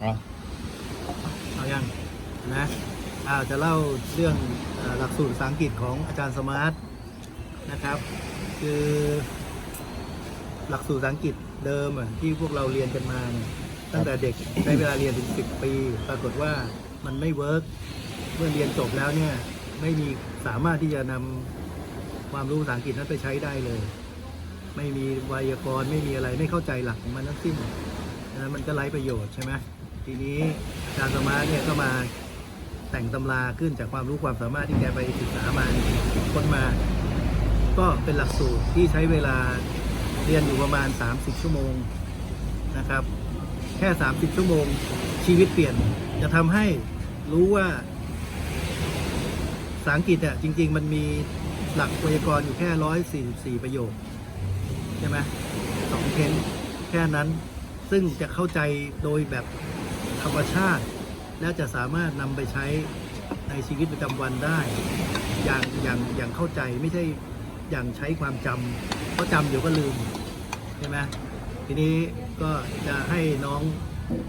เอาเอายังนะอ่าจะเล่าเรื่องหลักสูตรภาษาอังกฤษของอาจารย์สมาร์ทนะครับ คือหลักสูตรภาษาอังกฤษเดิมที่พวกเราเรียนกันมาเนี่ยตั้งแต่เด็กใช้เวลาเรียนถึง10ปี ปรากฏว่ามันไม่เวิร์กเมื่อเรียนจบแล้วเนี่ยไม่มีสามารถที่จะนำความรู้ภาษาอังกฤษนั้นไปใช้ได้เลย ไม่มีไวยากรณ์ไม่มีอะไรไม่เข้าใจหลักของมันทั้งสิ้นนะมันก็ไร้ประโยชน์ใช่ไหม ทีนี้อาจารย์สมาร์ทเนี่ยก็มาแต่งตำราขึ้นจากความรู้ความสามารถที่แกไปศึกษามาค้นมา ก็เป็นหลักสูตรที่ใช้เวลาเรียนอยู่ประมาณ 30 ชั่วโมงนะครับ แค่ 30 ชั่วโมงชีวิตเปลี่ยน จะทำให้รู้ว่าภาษาอังกฤษอะจริง ๆ มันมีหลักไวยากรณ์อยู่แค่ 144 ประโยค ใช่ไหมสองเทนแค่นั้นซึ่งจะเข้าใจโดยแบบ ธรรมชาติ และจะสามารถนำไปใช้ในชีวิตประจำวันได้ อย่างอย่างอย่างเข้าใจไม่ใช่อย่างใช้ความจำเพราะจำเดี๋ยวก็ลืมใช่ไหมทีนี้ก็จะให้น้อง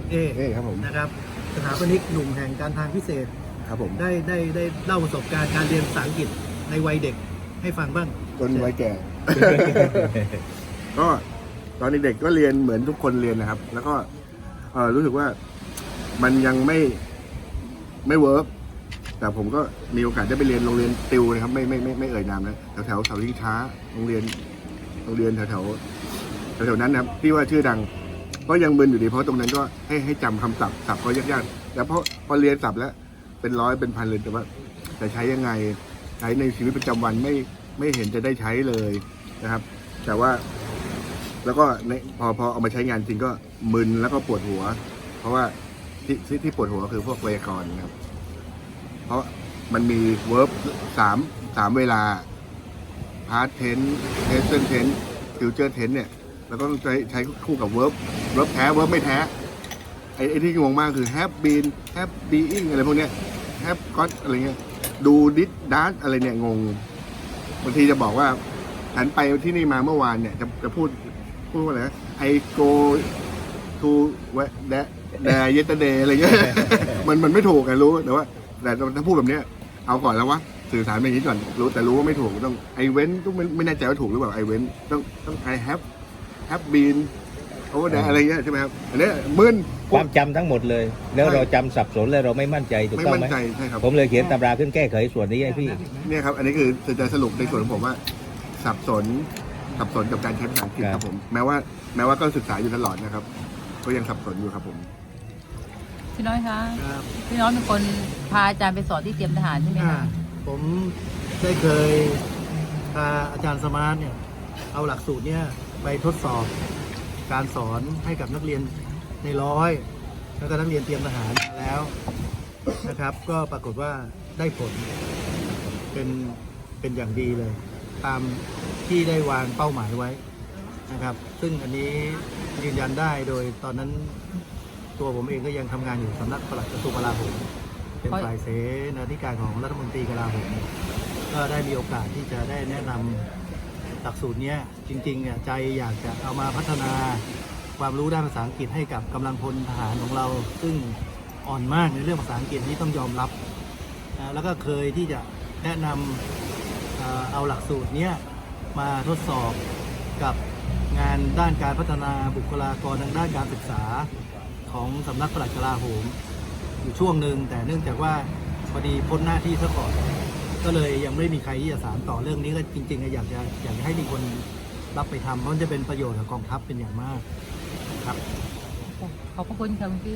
เอเอ้ครับผม นะครับสถาปนิกหนุ่มแห่งการทางพิเศษ ครับผมได้ได้ได้เล่าประสบการณ์การเรียนภาษาอังกฤษในวัยเด็กให้ฟังบ้างจนวัยแก่ ก็ตอนเด็กๆก็เรียนเหมือนทุกคนเรียนนะครับ แล้วก็เอ่อรู้สึกว่า มันยังไม่ไม่เวิร์กแต่ผมก็มีโอกาสได้ไปเรียนโรงเรียนติวนะครับไม่ไม่ไม่ไม่เอ่ยนามนะแถวแถวเสาลิงช้าโรงเรียนโรงเรียนแถวแถวแถวแถวนั้นนะครับที่ว่าชื่อดังก็ยังมึนอยู่ดีเพราะตรงนั้นก็ให้ให้จำคำศัพท์ศัพท์ก็ยากๆแต่พอพอเรียนศัพท์แล้วเป็นร้อยเป็นพันเลยแต่ว่าจะใช้ยังไงใช้ในชีวิตประจำวันไม่ไม่เห็นจะได้ใช้เลยนะครับ แต่ว่า แล้วก็ในพอพอเอามาใช้งานจริงก็มึนแล้วก็ปวดหัว เพราะว่า ที่ที่ที่ปวดหัวคือพวกไวยากรณ์นะครับ เพราะมันมีเวิร์บสามสามเวลาพาร์ทเทนเทสเซนเทนฟิวเจอร์เทนเนี่ยแล้วก็ต้องใช้ใช้คู่กับเวิร์บเวิร์บแท้เวิร์บไม่แท้ไอ้ไอ้ที่งงมากคือ have been have being อะไรพวกเนี้ย have got อะไรเงี้ยดูดิดดัสอะไรเนี่ยงงบางทีจะบอกว่าฉันไปที่นี่มาเมื่อวานเนี่ยจะจะพูดพูดว่าอะไรนะ I go to that there yesterday อะไรเงี้ยมันมันไม่ถูกไงรู้แต่ว่า แต่ถ้าพูดแบบเนี้ยเอาก่อนแล้ววะสื่อสารแบบนี้ก่อนรู้แต่รู้ว่าไม่ถูกต้องไอเว้นต้องไม่ไม่แน่ใจว่าถูกหรือเปล่าไอเว้นต้องต้อง I have have been over there อะไรเงี้ยใช่ไหมครับอันเนี้ยมึน ความจำทั้งหมดเลย แล้วใช่เราจำสับสนเลยเราไม่มั่นใจถูกไม่ต้องมั่นไหมใจใช่ครับ ผมเลยเขียนตำราขึ้นแก้ไขส่วนนี้ให้พี่ เนี่ยครับ อันนี้คือจะจะสรุปในส่วนของผมว่า สับสน สับสนกับการใช้ภาษาอังกฤษคครัรับบผม แม้ว่าแม้ว่าก็ศึกษาอยู่ตลอดนะครับ ก็ยังสับสนอยู่ครับผม พี่น้อยคะครับพี่น้อยเป็นคนพาอาจารย์ไปสอนที่เตรียมทหารใช่ไหมอ่าคะผมได้เคยพาอาจารย์สมาร์ทเนี่ย เอาหลักสูตรเนี่ยไปทดสอบการสอนให้กับนักเรียนในร้อย แล้วก็นักเรียนเตรียมทหารมาแล้วนะครับ ก็ปรากฏว่าได้ผลเป็นเป็นอย่างดีเลย ตามที่ได้วางเป้าหมายไว้นะครับ ซึ่งอันนี้ยืนยันได้โดยตอนนั้น ตัวผมเองก็ยังทำงานอยู่สำนักปลัดกระทรวงกลาโหมเป็นฝ่ายเสนาธิการของรัฐมนตรีกลาโหมก็ได้มีโอกาสที่จะได้แนะนำหลักสูตรเนี้ยจริงๆเนี่ยใจอยากจะเอามาพัฒนาความรู้ด้านภาษาอังกฤษให้กับกำลังพลทหารของเรา ซึ่งอ่อนมากในเรื่องภาษาอังกฤษนี้ต้องยอมรับแล้วก็เคยที่จะแนะนำ เอ่อเอาหลักสูตรเนี้ยมาทดสอบกับงานด้านการพัฒนาบุคลากรทางด้านการศึกษา ของสำนักปลัดกลาโหมอยู่ช่วงหนึ่งแต่เนื่องจากว่าพอดีพ้นหน้าที่ซะก่อนก็เลยยังไม่มีใครที่จะสารต่อเรื่องนี้ก็จริงๆก็อยากจะอยากจะให้มีคนรับไปทำเพราะมันจะเป็นประโยชน์กับกองทัพเป็นอย่างมากครับ ขอบพระคุณค่ะคุณพี่